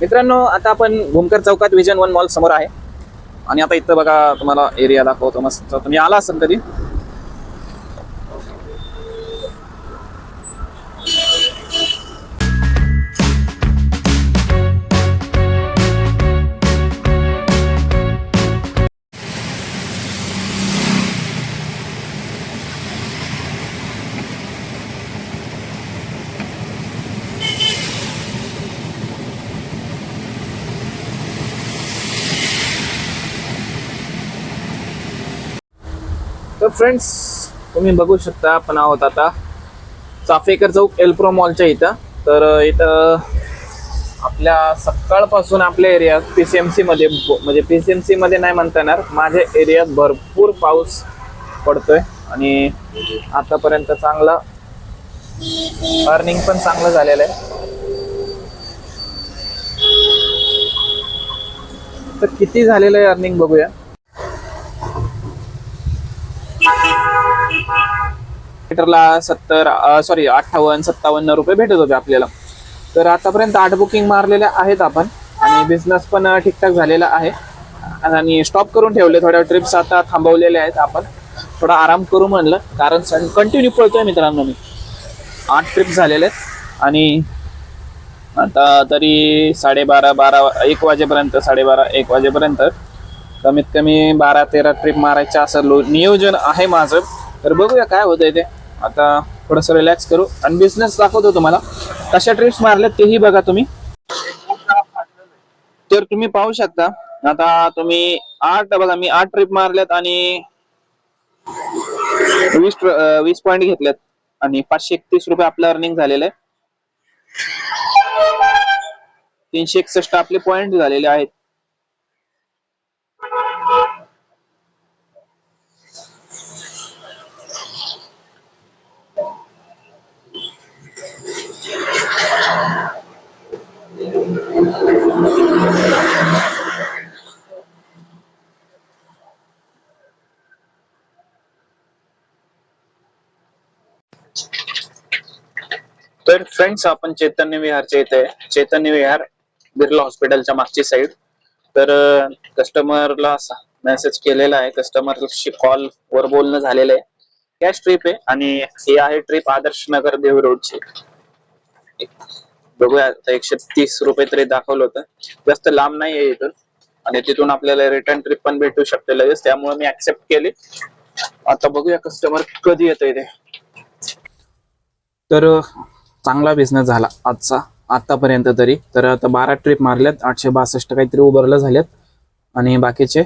मित्रांनो आता आपण भूमकर चौकात विजन वन मॉल समोर आहे. आणि आता इथं बघा तुम्हाला एरिया दाखवतो. मस्त. तुम्ही आला असाल कधी? फ्रेंड्स तुम्ही बघू शकता आपण आहोत आता चाफेकर चौक एल्प्रो मॉलच्या इथं. तर इथं आपल्या सकाळपासून आपल्या एरियात पी सी एम सीमध्ये म्हणजे पी सी एम सीमध्ये नाही म्हणता येणार माझ्या एरियात भरपूर पाऊस पडतोय आणि आतापर्यंत चांगला अर्निंग पण चांगलं झालेलं आहे. तर किती झालेलं आहे अर्निंग बघूया. किलोमीटरला सत्तर सॉरी अठ्ठावन्न सत्तावन्न रुपये भेटत होते आपल्याला. तर आतापर्यंत आठ बुकिंग मारलेल्या आहेत आपण आणि बिझनेस पण ठीकठाक झालेला आहे. आणि स्टॉप करून ठेवले थोड्या ट्रिप्स आता थांबवलेल्या आहेत आपण. थोडा आराम करू म्हणलं कारण कंटिन्यू पळतोय मित्रांनो मी. आठ ट्रिप झालेले आहेत आणि आता तरी साडेबारा बारा एक वाजेपर्यंत साडेबारा एक वाजेपर्यंत कमीत कमी बारा तेरा ट्रिप मारायचं असं लो नियोजन आहे माझं. तर बघूया काय होतंय ते. आता थोडंसं रिलॅक्स करू. आणि बिझनेस दाखवतो तुम्हाला. कशा ट्रिप्स मारल्यात तेही बघा तुम्ही. तर तुम्ही पाहू शकता. आता तुम्ही आठ बघा मी आठ ट्रिप मारल्यात आणि वीस वीस पॉईंट घेतल्यात. आणि पाचशे एकतीस रुपये आपलं अर्निंग झालेलं आहे. तीनशे एकसष्ट आपले पॉइंट झालेले आहेत. तर फ्रेंड्स आपण चैतन्य विहारच्या इथे चैतन्य विहार बिर्ला हॉस्पिटलच्या मागची साईड तर कस्टमरला मेसेज केलेला आहे. कस्टमरशी कॉल वर बोलणं झालेलं आहे. कॅश ट्रिप आहे आणि ही आहे ट्रिप आदर्श नगर देव रोडची बघूया आता एकशे तीस रुपये तरी दाखवलं होतं. जास्त लांब नाही आहे इथून. आणि तिथून आपल्याला रिटर्न ट्रिप पण भेटू शकते लगेच. त्यामुळे मी ऍक्सेप्ट केली. आता बघूया कस्टमर कधी येत ते. तर चांगला बिझनेस झाला आजचा. आतापर्यंत तरी. तर आता बारा ट्रिप मारल्यात. आठशे बासष्ट काहीतरी उभारलं झाल्यात. आणि बाकीचे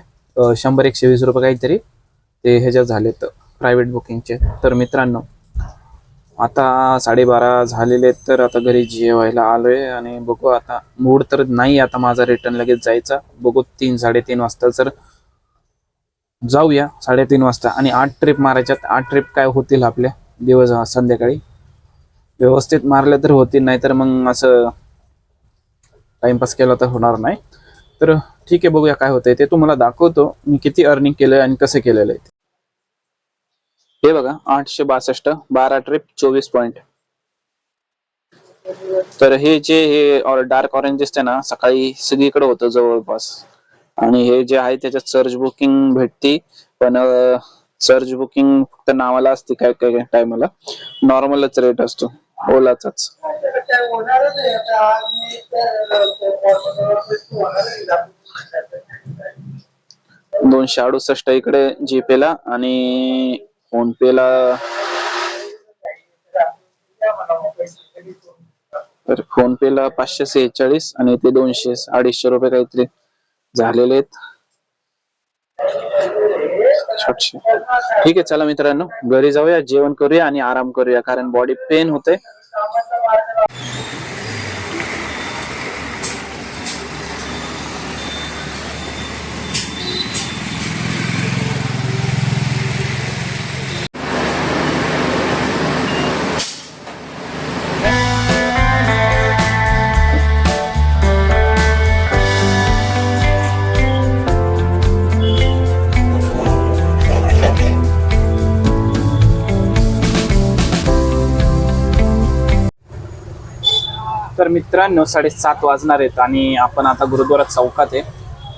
शंभर एकशे वीस रुपये काहीतरी ते ह्याच्यात झालेत. प्रायव्हेट बुकिंगचे तर मित्रांनो आता साडेबारा झालेले आहेत तर आता घरी जेवायला आलोय आणि बघू आता मूड तर नाही आता माझा रिटर्न लगेच जायचा. बघू तीन साडेतीन वाजता सर जाऊया साडेतीन वाजता. आणि आठ ट्रिप मारायच्यात. आठ ट्रिप काय होतील आपल्या? दिवस संध्याकाळी. व्यवस्थित मारले तर होतील नाही तर मग असं टाइमपास केला तर होणार नाही. तर ठीक आहे बघूया काय होतंय. ते तुम्हाला दाखवतो मी किती अर्निंग केलंय आणि कसं केलेलं आहे. हे बघा आठशे बासष्ट बारा ट्रिप चोवीस पॉइंट तर हे जे हे डार्क ऑरेंज दिसते ना सकाळी सगळीकडे होतं जवळपास. आणि हे जे आहे त्याच्यात सर्च बुकिंग भेटती पण सर्च बुकिंग फक्त नावाला असते काय काय टायमाला नॉर्मलच रेट असतो ओलाचाच. दोनशे अडुसष्ट इकडे जीपेला आणि फोन पे ला तर फोन पे ला पाचशे सेहेचाळीस आणि ते दोनशे अडीचशे रुपये काहीतरी झालेले आहेत. ठीक आहे चला मित्रांनो घरी जाऊया जेवण करूया आणि आराम करूया कारण बॉडी पेन होते तर मित्रांनो साडेसात वाजणार आहेत आणि आपण आता गुरुद्वारा चौकात आहे.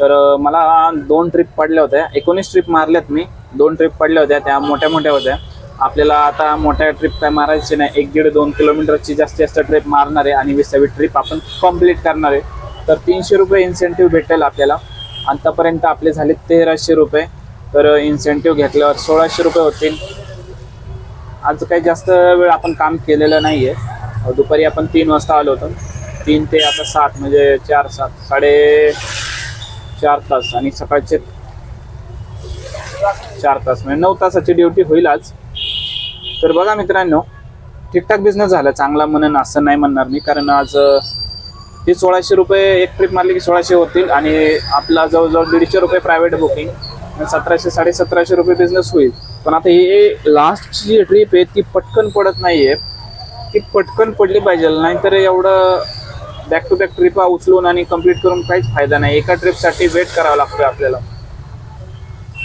तर मला दोन ट्रिप पडल्या होत्या. एकोणीस ट्रिप मारल्यात मी. दोन ट्रिप पडल्या होत्या. त्या मोठ्या मोठ्या होत्या. आपल्याला आता मोठ्या ट्रिप काय मारायची नाही. एक दीड दोन किलोमीटरची जास्तीत जास्त ट्रिप मारणार आहे आणि विसावी ट्रिप आपण कंप्लीट करणार आहे. तर तीनशे रुपये इन्सेंटिव्ह भेटेल आपल्याला. आतापर्यंत आपले झाले तेराशे रुपये. तर इन्सेंटिव्ह घेतल्यावर सोळाशे रुपये होतील. आज काही जास्त वेळ आपण काम केलेलं नाही आहे दुपारी आपण तीन वाजता आलो होतो. तीन ते आता सात म्हणजे चार सात साडे चार तास आणि सकाळचे चार तास म्हणजे नऊ तासाची ड्युटी होईल आज. तर बघा मित्रांनो ठीकठाक बिझनेस झाला चांगला म्हणून असं नाही म्हणणार मी कारण आज ती सोळाशे रुपये एक ट्रिप मारली की सोळाशे होतील आणि आपला जवळजवळ दीडशे रुपये प्रायव्हेट बुकिंग सतराशे साडे सतराशे रुपये बिझनेस होईल. पण आता ही लास्टची जी ट्रिप आहे ती पटकन पडत नाही आहे ती पटकन पडली पाहिजे. नाहीतर एवढं बॅक टू बॅक ट्रिपा उचलून आणि कंप्लीट करून काहीच फायदा नाही. एका ट्रिपसाठी वेट करावा लागतोय आपल्याला.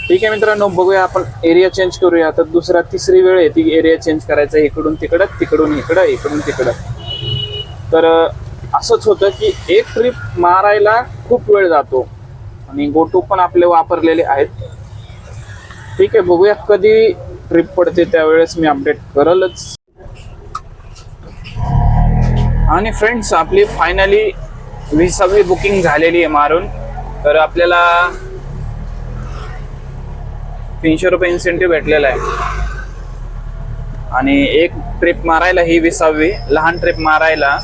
ठीक आहे मित्रांनो बघूया आपण एरिया चेंज करूया. आता दुसरा तिसरी वेळ आहे. ती एरिया चेंज करायचा इकडून तिकडं तिकडून इकडं इकडून तिकडं. तर असंच होतं की एक ट्रिप मारायला खूप वेळ जातो. आणि गोटू पण आपले वापरलेले आहेत. ठीक आहे बघूया कधी ट्रिप पडते त्यावेळेस मी अपडेट करलच. आणि फ्रेंड्स आपली फायनली विसावी बुकिंग झालेली आहे मारून. तर आपल्याला तीनशे रुपये इन्सेंटिव्ह भेटलेला आहे. आणि एक ट्रिप मारायला ही विसावी लहान ट्रिप मारायला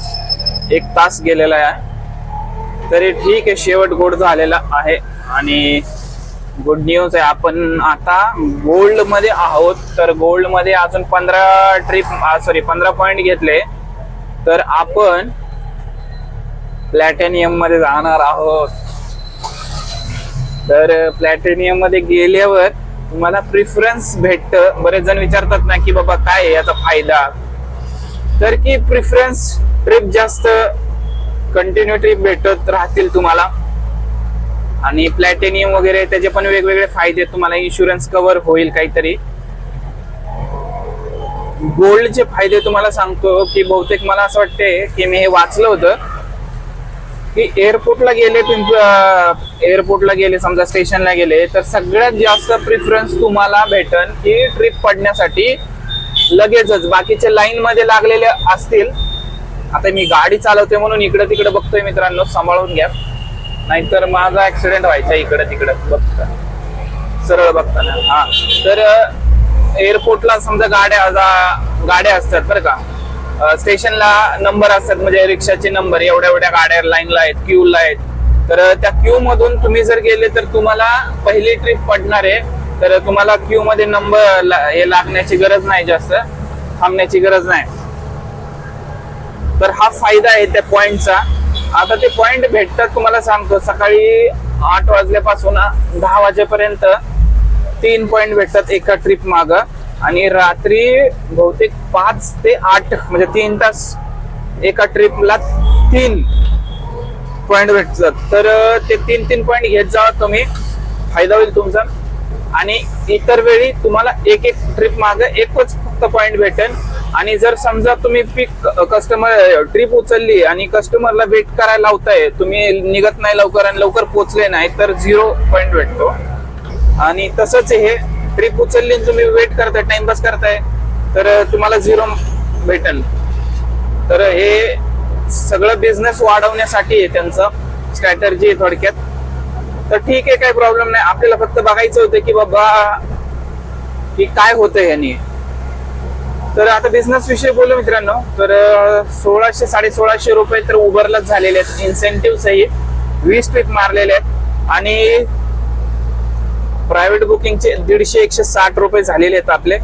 एक तास गेलेला आहे. तरी ठीक आहे शेवट गोड झालेला आहे. आणि गुड न्यूज आहे आपण आता गोल्डमध्ये आहोत. तर गोल्डमध्ये अजून पंधरा ट्रिप सॉरी पंधरा पॉईंट घेतले. तर आपण प्लॅटेनियममध्ये जाणार आहोत. तर प्लॅटेनियममध्ये गेल्यावर तुम्हाला प्रिफरन्स भेटत. बरेच जण विचारतात ना की बाबा काय याचा फायदा? तर की प्रिफरन्स ट्रिप जास्त कंटिन्यू ट्रिप भेटत राहतील तुम्हाला. आणि प्लॅटेनियम वगैरे त्याचे पण वेगवेगळे फायदे तुम्हाला इन्शुरन्स कव्हर होईल काहीतरी. गोल्डचे फायदे तुम्हाला सांगतो की बहुतेक मला असं वाटते की मी हे वाचलं होतं की एअरपोर्टला गेले एअरपोर्टला गेले समजा स्टेशनला गेले तर सगळ्यात जास्त प्रिफरन्स तुम्हाला भेटन की ट्रिप पडण्यासाठी लगेचच. बाकीचे लाईन मध्ये लागलेले असतील. आता मी गाडी चालवते म्हणून इकडे तिकडे बघतोय मित्रांनो सांभाळून घ्या. नाहीतर माझा ऍक्सिडेंट व्हायचा इकडे तिकडे. बघता. सरळ बघताना. हा. तर एअरपोर्टला समजा गाड्या गाड्या असतात बरं का. स्टेशनला नंबर असतात म्हणजे रिक्षाचे नंबर एवढ्या एवढ्या गाड्या लाईनला आहेत क्यूला आहेत. तर त्या क्यू मधून तुम्ही जर गेले तर तुम्हाला पहिली ट्रिप पडणार आहे. तर तुम्हाला क्यू मध्ये नंबर हे लागण्याची गरज नाही जास्त. थांबण्याची गरज नाही. तर हा फायदा आहे त्या पॉइंटचा आता ते पॉइंट भेटतात तुम्हाला सांगतो सकाळी आठ वाजल्यापासून दहा वाजेपर्यंत. तीन पॉईंट भेटतात एका ट्रिप माग. आणि रात्री बहुतेक पाच ते आठ म्हणजे तीन तास एका ट्रिपला तीन पॉईंट भेटतात. तर ते तीन तीन पॉईंट घेत जावा तुम्ही. फायदा होईल तुमचा. आणि इतर वेळी तुम्हाला एक एक ट्रिप माग एकच फक्त पॉईंट भेटेल. आणि जर समजा तुम्ही पिक कस्टमर ट्रिप उचलली आणि कस्टमरला वेट करायला लावताय तुम्ही निघत नाही लवकर आणि लवकर पोचले नाही तर झिरो पॉईंट भेटतो. आणि तसंच हे ट्रिप उचलली तुम्ही वेट करताय टाइमपास करताय तर तुम्हाला झिरो भेटेल. तर हे सगळं बिझनेस वाढवण्यासाठी आहे त्यांचं स्ट्रॅटर्जी आहे थोडक्यात. तर ठीक आहे काही प्रॉब्लेम नाही. आपल्याला फक्त बघायचं होतं की बाबा की काय होतं ह्यानी. तर आता बिझनेस विषयी बोलू मित्रांनो. तर सोळाशे साडे सोळाशे रुपये तर उबरलाच झालेले आहेत. इन्सेंटिव्ह सहित वीस ट्रिप मारलेले आहेत. आणि प्रायव्हेट बुकिंगचे दीडशे एकशे साठ रुपये झालेले आहेत आपले.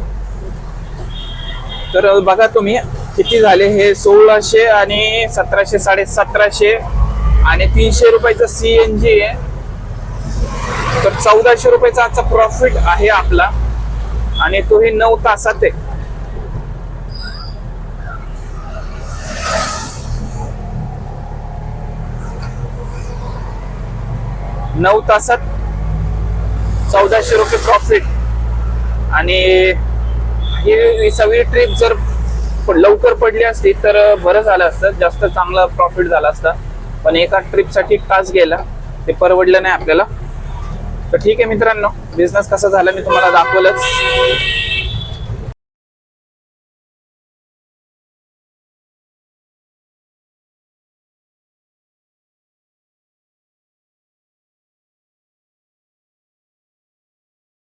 तर बघा तुम्ही किती झाले हे? सोळाशे आणि सतराशे साडे सतराशे आणि तीनशे रुपयाचं जी आहे. तर चौदाशे रुपयाचा आजचा प्रॉफिट आहे आपला. आणि तोही नऊ तासात आहे. नऊ तासात चौदाशे रुपये प्रॉफिट आणि ही विसावी ट्रिप जर लवकर पडली असती तर बरं झालं असतं. जास्त चांगला प्रॉफिट झाला असता. पण एका ट्रिपसाठी तास गेला. ते परवडलं नाही आपल्याला. तर ठीक आहे मित्रांनो. बिझनेस कसा झाला मी तुम्हाला दाखवलंच.